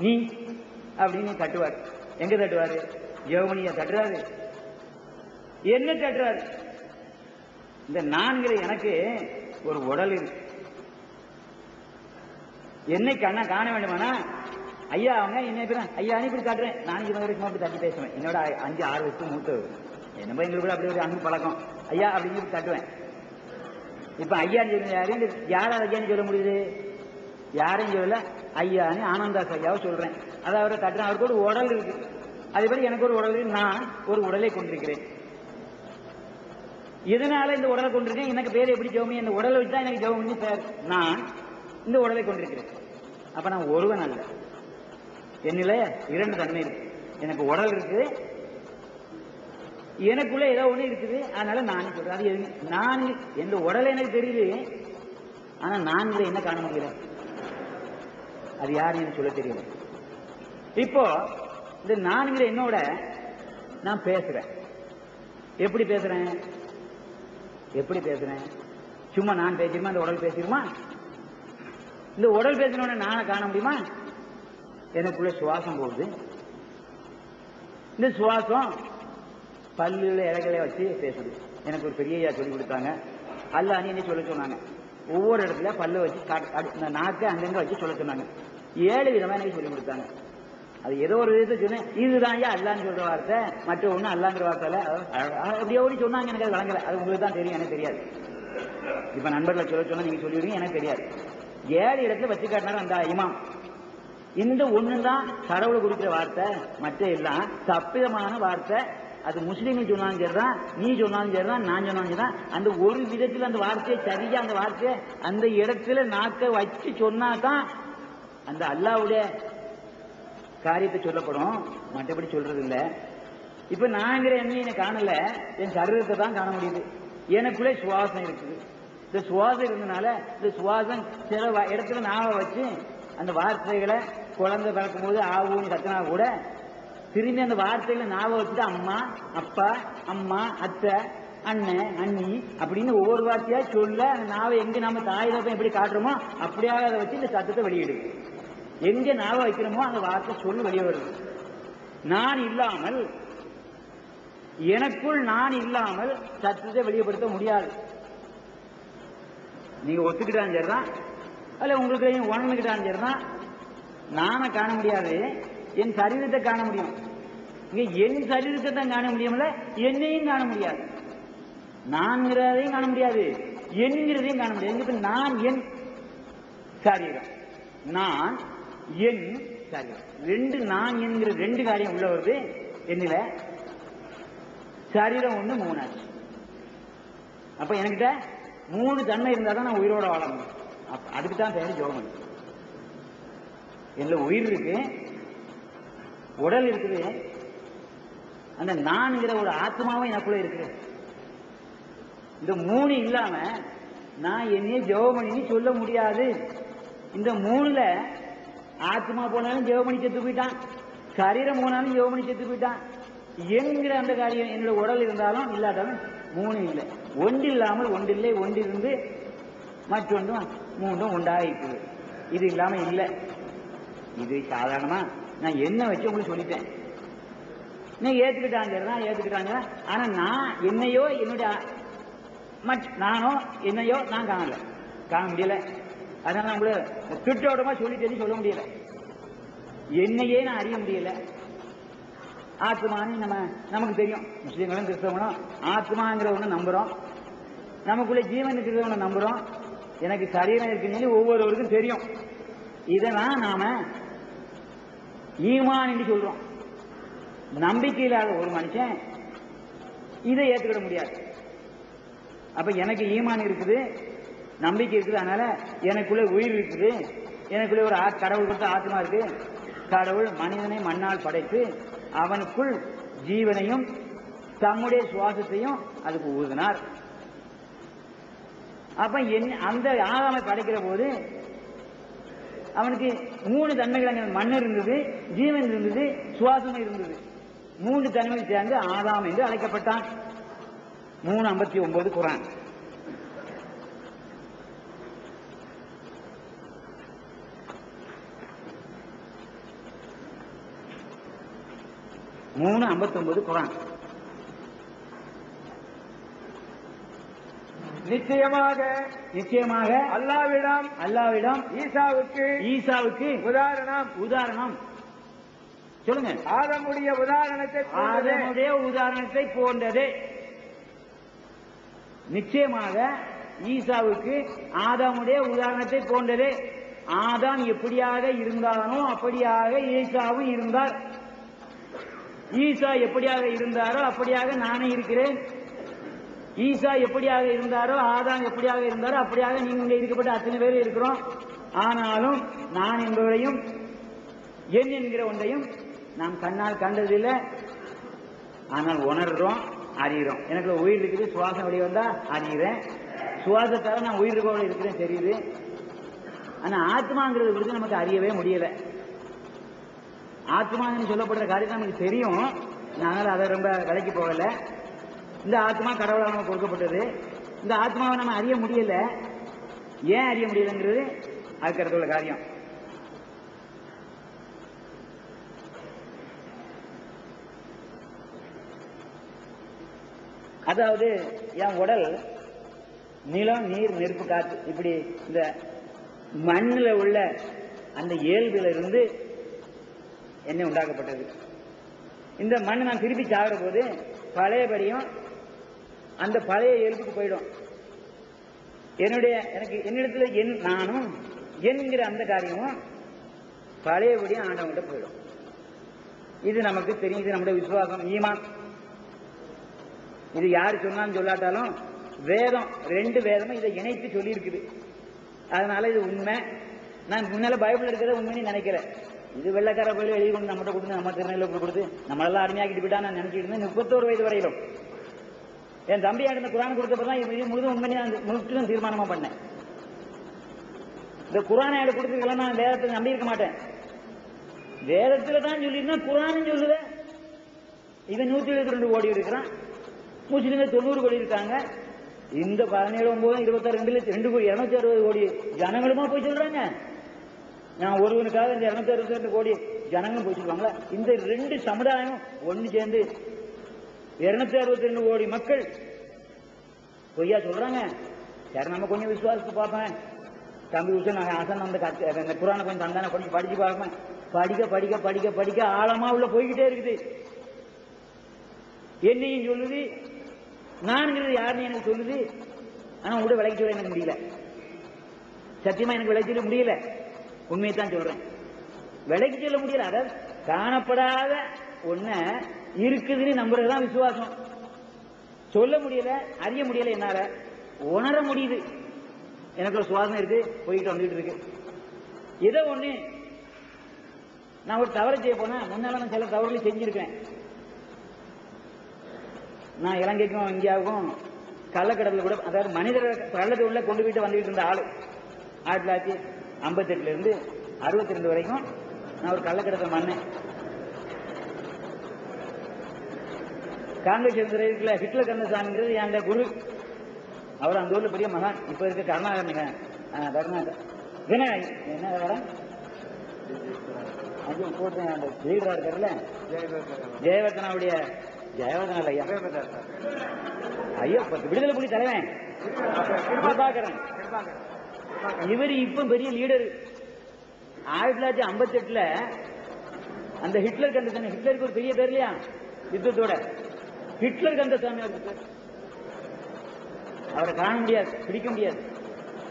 நீ அப்படின்னு தட்டுவார். எங்க தட்டுவாரு? ஜெவமணிய தட்டுறாரு. என்ன தட்டுறாரு? இந்த நான்கிற எனக்கு ஒரு உடல் இருக்கு. என்னை கண்ணா காண வேண்டுமானா? ஐயா அவங்க என்ன பேர் ஐயா இப்படி காட்டுறேன். நான் இவங்க வரைக்கும் அப்படி தட்டி பேசுவேன். என்னோட அஞ்சு ஆறு வருஷம் மூத்த என்ன எங்களுக்கு கூட அப்படி ஒரு அன்பு பழக்கம். ஐயா அப்படின்னு சொல்லி தட்டுவேன். இப்ப ஐயான்னு சொல்லுங்க யாரு? யாராவது ஐயான்னு சொல்ல முடியுது? யாரையும் சொல்லல. ஐயான்னு ஆனந்தாஸ் ஐயாவை சொல்றேன். அதை அவரை தட்டுறேன் அவருக்கு ஒரு உடல் இருக்கு. அதேபடி எனக்கு ஒரு உடல் இருக்கு. நான் ஒரு உடலை கொண்டிருக்கிறேன். எதனால இந்த உடலை கொண்டிருக்கேன்? எனக்கு பேர் எப்படி ஜெவமி இந்த உடலை வச்சு தான் எனக்கு ஜெவமி பேர். நான் இந்த உடலை கொண்டிருக்கிறேன். அப்ப நான் ஒருவன் அல்ல. என்னில இரண்டு தன்மை இருக்கு. எனக்கு உடல் இருக்கு. எனக்குள்ள ஏதோ ஒண்ணு இருக்குது. அதனால நான் சொல்றேன். அது நான் எந்த உடலை எனக்கு தெரியுது ஆனா நான் என்ன காண முடியல அது யாருன்னு சொல்ல தெரியல இப்போ இந்த நான்கிற என்னோட நான் பேசுறேன். எப்படி பேசுறேன்? எப்படி பேசுறேன்? சும்மா நான் பேசிடுமா? இந்த உடல் பேசிடுமா? இந்த உடல் பேசினோட நானை காண முடியுமா? எனக்குள்ள சுவாசம் போகுது. இந்த சுவாசம் பல்லுல இலைகளை வச்சு பேசுது. எனக்கு ஒரு பெரிய சொல்லி கொடுத்தாங்க. அல்ல அணி சொல்ல சொன்னாங்க. ஒவ்வொரு இடத்துல பல்ல வச்சு இந்த நாக்கை அங்கங்க வச்சு சொல்ல சொன்னாங்க. ஏழு விதமா எனக்கு சொல்லி கொடுத்தாங்க. அது ஏதோ ஒரு விதத்தை சொன்னேன். இதுதான் ஐயா அல்லான்னு சொல்ற வார்த்தை மற்ற ஒண்ணு அல்லாங்கிற வார்த்தை அப்படியே ஓடி சொன்னாங்க. எனக்கு அது வழங்கல. அது உங்களுக்கு தான் தெரியும். எனக்கு தெரியாது. இப்ப நண்பர்களை சொல்ல சொன்னா நீங்க சொல்லிடுவீங்க. எனக்கு தெரியாது. ஏழு இடத்துல வச்சு காட்டினாரு அந்த இமாம். இந்த ஒண்ணுதான் கடவுளை குறிக்கிற வார்த்தை மற்ற எல்லாம் தப்பிதமான வார்த்தை. அது முஸ்லீம் சொன்னாலும் சரிதான் நீ சொன்னாலும் சரிதான் நான் சொன்னாலும் சரிதான். அந்த ஒரு விதத்துல அந்த வார்த்தையை சரியா அந்த வார்த்தையை அந்த இடத்துல நாக்க வச்சு சொன்னாதான் அந்த அல்லாவுடைய காரியத்தை சொல்லப்படும். மற்றபடி சொல்றது இல்ல இப்ப நாங்கிற எண்ணெயை காணல என் சரீரத்தை தான் காண முடியுது. எனக்குள்ளே சுவாசம் இருக்குது. இந்த சுவாசம் இருந்தனால இந்த சுவாசம் சில வ- இடத்துல நாவை வச்சு அந்த வார்த்தைகளை குழந்தை பிறக்கும் போது ஆவுன்னு கத்தினா கூட திரும்பி அந்த வார்த்தைகளை ஞாபகம் வச்சுட்டு அம்மா அப்பா அம்மா அத்தை அண்ணன் அண்ணி அப்படின்னு ஒவ்வொரு வார்த்தையா சொல்ல அந்த நாவை எங்க நம்ம தாய் எப்படி காட்டுறோமோ அப்படியாக அதை வச்சு இந்த சத்தத்தை வெளியிடுது. எங்க ஞாபகம் வைக்கிறோமோ அந்த வார்த்தை சொல்லி வெளியே வருது. நான் இல்லாமல் எனக்குள் நான் இல்லாமல் சத்தத்தை வெளியப்படுத்த முடியாது. நீங்க ஒத்துக்கிட்டாலும் சரிதான். அல்ல உங்களுக்கு உணர்ந்துக்கிட்டாலும் சரிதான். நானை காண முடியாது. என் சரீரத்தை காண முடியும். இங்க என் சரீரத்தை தான் காண முடியும்ல? என்னையும் காண முடியாது. நான்கிறதையும் காண முடியாது. என்கிறதையும் காண முடியாது. நான் என் சரீரம். நான் என் சரீரம் ரெண்டு நான் என்கிற ரெண்டு காரியம் உள்ள வருது. என்னில சரீரம் ஒண்ணு மூணாச்சு அப்ப என்கிட்ட மூணு தன்மை இருந்தா தான் நான் உயிரோட வாழ முடியும். அதுக்கு தான் பேரு ஜோகம் என்னல உயிர் இருக்கு. உடல் இருக்குது. அந்த நான்கிற ஒரு ஆத்மாவும் எனக்குள்ள இருக்கு இந்த மூணு இல்லாம நான் என்னைய ஜெவமணின்னு சொல்ல முடியாது. இந்த மூணுல ஆத்மா போனாலும் ஜெவமணி செத்து போயிட்டான். சரீரம் போனாலும் ஜெவமணி செத்து போயிட்டான். என்கிற அந்த காரியம் என்னோட உடல் இருந்தாலும் இல்லாட்டாலும் மூணு இல்லை. ஒன்று இல்லாமல் ஒன்றில்லை ஒன்றிருந்து மற்றொன்றும் மூன்றும் உண்டாயிருக்கு இது இல்லாம இல்லை. இது சாதாரணமா? நான் என்ன வச்சு உங்களுக்கு சொல்லிட்டேன். நீ ஏத்துக்கிட்டாங்க ஏத்துக்கிட்டாங்க ஆனா நான் என்னையோ என்னுடைய மட் நானோ என்னையோ நான் காணல. காண முடியல. அதனால நான் திட்டோடமா சொல்லி தெரிஞ்சு சொல்ல முடியல. என்னையே நான் அறிய முடியல. ஆத்மான்னு நம்ம நமக்கு தெரியும். முஸ்லீம்களும் கிறிஸ்தவங்களும் ஆத்மாங்கிற ஒண்ணு நம்புறோம். நமக்குள்ள ஜீவன் இருக்கிறத நம்புறோம். எனக்கு சரீரம் இருக்குன்னு ஒவ்வொருவருக்கும் தெரியும். இதெல்லாம் நாம ஈமான் என்று சொல்றோம். நம்பிக்கை இல்லாத ஒரு மனுஷன் இதை ஏற்றுக்கிட முடியாது. அப்ப எனக்கு ஈமான் இருக்குது நம்பிக்கை இருக்குது. அதனால எனக்குள்ளே உயிர் இருக்குது. எனக்குள்ளே ஒரு கடவுள் கொடுத்த ஆத்மா இருக்கு கடவுள் மனிதனை மண்ணால் படைத்து அவனுக்குள் ஜீவனையும் தம்முடைய சுவாசத்தையும் அதுக்கு ஊதினார். அப்ப என் அந்த ஆதாமை படைக்கிற போது அவனுக்கு மூணு தன்மைகள் அங்கே. மண் இருந்தது ஜீவன் இருந்தது சுவாசம் இருந்தது. மூன்று தன்மைகள் சேர்ந்து ஆதாம் என்று அழைக்கப்பட்டான். மூணு ஐம்பத்தி ஒன்பது குரான். மூணு ஐம்பத்தொன்பது குரான். நிச்சயமாக நிச்சயமாக அல்லாவிடம் அல்லாவிடம் ஈசாவுக்கு ஈசாவுக்கு உதாரணம். உதாரணம். சொல்லுங்க. ஆதமுடைய உதாரணத்தை. ஆதமுடைய உதாரணத்தை போன்றது. நிச்சயமாக ஈசாவுக்கு ஆதாமுடைய உதாரணத்தை போன்றது. ஆதாம் எப்படியாக இருந்தானோ அப்படியாக ஈசாவும் இருந்தார். ஈசா எப்படியாக இருந்தாரோ அப்படியாக நானே இருக்கிறேன். ஈசா எப்படியாக இருந்தாரோ ஆதாம் எப்படியாக இருந்தாரோ அப்படியாக நீங்க இருக்கப்பட்ட அத்தனை பேர் இருக்கிறோம். ஆனாலும் நான் என்பவரையும் என் என்கிற ஒன்றையும் நாம் கண்ணால் கண்டதில்லை. ஆனால் உணர்றோம் அறிகிறோம் எனக்கு உயிர் இருக்குது சுவாசம் வெளியே வந்தா அறிகிறேன் சுவாசத்தால நான் உயிர் இருக்கோட இருக்கிறேன் தெரியுது. ஆனா ஆத்மாங்கிறது குறித்து நமக்கு அறியவே முடியலை. ஆத்மான்னு சொல்லப்படுற காரியம் நமக்கு தெரியும். நாங்கள் அதை ரொம்ப விலைக்கு போகல. இந்த ஆத்மா கடவுளால் நமக்கு கொடுக்கப்பட்டது. இந்த ஆத்மாவை நம்ம அறிய முடியல. ஏன் அறிய முடியலங்கிறது அதுக்கு உள்ள காரியம். அதாவது என் உடல் நிலம் நீர் நெருப்பு காற்று இப்படி இந்த மண்ணில் உள்ள அந்த இயல்பில எண்ணெய் உண்டாக்கப்பட்டது. இந்த மண் நான் திருப்பி சாகிற போது பழையபடியும் அந்த பழைய இயல்புக்கு போயிடும். என்னுடைய எனக்கு என்னிடத்துல என் நானும் என்கிற அந்த காரியமும் பழையபடியும் ஆண்டவங்கிட்ட போயிடும். இது நமக்கு தெரியும் இது நம்முடைய விசுவாசம் ஈமான். இது யார் சொன்னாலும் சொல்லாட்டாலும் வேதம் ரெண்டு வேதமும் இதை இணைத்து சொல்லியிருக்குது. அதனால இது உண்மை. நான் முன்னால பைபிள் இருக்கிறத உண்மைன்னு நினைக்கிறேன் இது வெள்ளக்கார போய் எழுதி கொண்டு நம்மகிட்ட கொடுத்து நம்ம திருநெல்ல கொடுத்து நம்மளெல்லாம் அடிமையாக்கிட்டு போயிட்டா நான் நினைச்சிட்டு இருந்தேன். முப்பத்தோரு வயது வரையிலும். என் தம்பி இந்த குரான் கொடுத்தப்ப தான் இது முழுதும் உண்மையை நான் தீர்மானமா பண்ணேன். இந்த குரானை எனக்கு கொடுத்துருக்கலாம் நான் வேதத்தை நம்பி இருக்க மாட்டேன். வேதத்துல தான் சொல்லியிருந்தா குரான் சொல்லுவேன் இவன் நூத்தி எழுபத்தி ரெண்டு கோடி இருக்கிறான் முஸ்லீம்கள் தொண்ணூறு கோடி இருக்காங்க. இந்த பதினேழு ஒன்பது இருபத்தாறு ரெண்டுல ரெண்டு கோடி இருநூத்தி அறுபது கோடி ஜனங்களுமா போய் சொல்றாங்க? நான் ஒருவனுக்காக இந்த இருநூத்தி அறுபத்தி ரெண்டு கோடி ஜனங்களும் போய் இந்த ரெண்டு சமுதாயம் ஒன்று சேர்ந்து இருநூத்தி அறுபத்தி ரெண்டு கோடி மக்கள் பொய்யா சொல்றாங்க. சரி நம்ம கொஞ்சம் விசுவாசத்தை பார்ப்பேன். தம்பி உசன் நான் ஹசன் அந்த கத்து அந்த குரானை கொஞ்சம் தந்தானே? கொஞ்சம் படிச்சு பார்ப்பேன். படிக்க படிக்க படிக்க படிக்க ஆழமா உள்ள போய்கிட்டே இருக்குது. என்னையும் சொல்லுது. நான்கிறது யாருன்னு எனக்கு சொல்லுது. ஆனா உங்களோட விலைக்கு சொல்ல எனக்கு முடியல. சத்தியமா எனக்கு விலைக்கு சொல்ல முடியல. உண்மையை தான் சொல்றேன். விலைக்கு சொல்ல முடியல. அதாவது காணப்படாத ஒண்ண இருக்குதுன்னு நம்புறதுதான் விசுவாசம். சொல்ல முடியல அறிய முடியல என்னால. உணர முடியுது. எனக்கு ஒரு சுவாசம் இருக்கு போயிட்டு வந்துட்டு இருக்கு. ஏதோ ஒண்ணு நான் ஒரு தவறு செய்ய போனேன் முன்னால நான் சில தவறுகளை செஞ்சிருக்கேன் நான் இலங்கைக்கும் இந்தியாவுக்கும் கள்ளக்கடலில் கூட அதாவது மனிதர்கள் கள்ளத்து உள்ள கொண்டு போயிட்டு வந்துகிட்டு இருந்த ஆள். ஆயிரத்தி தொள்ளாயிரத்தி ஐம்பத்தெட்டுல இருந்து அறுபத்தி ரெண்டு வரைக்கும் நான் ஒரு கள்ளக்கடத்தில் மண்ணேன் காங்கிரஸ் இருந்த இருக்குல்ல ஹிட்லர் கந்தசாமிங்கிறது என் குரு. அவர் அந்த ஊர்ல பெரிய மகான். இப்ப இருக்க கருணாகரனுங்க கருணாகர் வினய் என்ன வரம் ஐயோ போட்டேன். அந்த லீடரா இருக்காருல்ல ஜெயவர்தனாவுடைய ஜெயவர்தனா ஐயா ஐயோ விடுதலை புலி தலைவன். பிரபாகரன் இவர் இப்ப பெரிய லீடர் ஆயிரத்தி தொள்ளாயிரத்தி ஐம்பத்தி எட்டுல அந்த ஹிட்லர் கந்தசாமி ஹிட்லருக்கு ஒரு பெரிய பேர் இல்லையா? யுத்தத்தோட. ஹிட்லர் கந்தசாமி அவருக்கு அவரை காண முடியாது பிடிக்க முடியாது.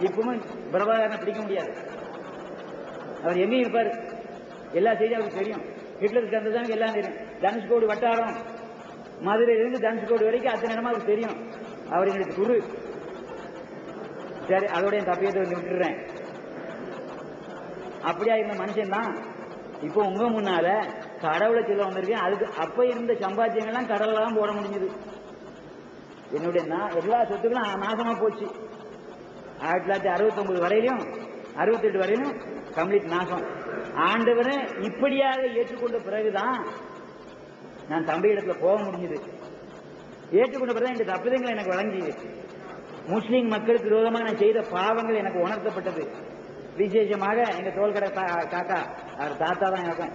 இப்பவும் பிரபாகரனை பிடிக்க முடியாது. அவர் எங்கேயும் இருப்பார். எல்லா செய்தியும் அவருக்கு தெரியும். ஹிட்லர் கந்தசாமி எல்லாம் தெரியும். தனுஷ்கோடி வட்டாரம். மதுரையிலிருந்து தனுஷ்கோடி வரைக்கும் அத்தனை இடமா அவருக்கு தெரியும். அவர் எங்களுக்கு குரு. சரி அதோட என் தப்பியத்தை வந்து அப்படியா இருந்த மனுஷன் தான். இப்போ உங்க முன்னால கடவுளை சொல்ல வந்திருக்கேன். அதுக்கு அப்ப இருந்த சம்பாத்தியங்கள்லாம் கடல்ல தான் போட முடிஞ்சது. என்னுடைய எல்லா சொத்துக்களும் நாசமா போச்சு. ஆயிரத்தி தொள்ளாயிரத்தி அறுபத்தி ஒன்பது வரையிலும் அறுபத்தெட்டு வரையிலும் கம்ப்ளீட் நாசம். ஆண்டவரை இப்படியாக ஏற்றுக்கொண்ட பிறகுதான் நான் தம்பி இடத்துல போக முடிஞ்சது. ஏற்றுக்கொண்ட பிறகு இந்த தப்பிதங்கள் எனக்கு வழங்கியது. முஸ்லிம் மக்களுக்கு விரோதமாக நான் செய்த பாவங்கள் எனக்கு உணர்த்தப்பட்டது. விசேஷமாக எங்க தோல்கடை காக்கா அவர் தாத்தா தான் இருக்கும்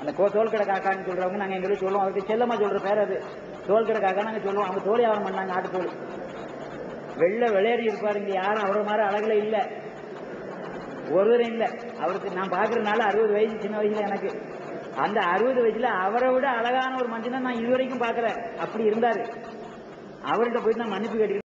அந்த கோ தோல்கடை காக்கான்னு சொல்றவங்க நாங்க எங்களுக்கு சொல்லுவோம். அவருக்கு செல்லமா சொல்ற பேர் அது. தோல்கடை காக்கா நாங்க சொல்லுவோம். அவங்க தோல் வியாபாரம் பண்ணாங்க ஆட்டு தோல் வெள்ளை விளையாடி இருப்பாரு இங்க யாரும் அவரை மாதிரி அழகுல இல்ல. ஒருவரும் இல்ல. அவருக்கு நான் பாக்குறதுனால அறுபது வயசு சின்ன வயசுல எனக்கு. அந்த அறுபது வயசுல அவரை விட அழகான ஒரு மனுஷனை நான் இதுவரைக்கும் பாக்குறேன் அப்படி இருந்தாரு. அவர்கிட்ட போயிட்டு நான் மன்னிப்பு கேட்டு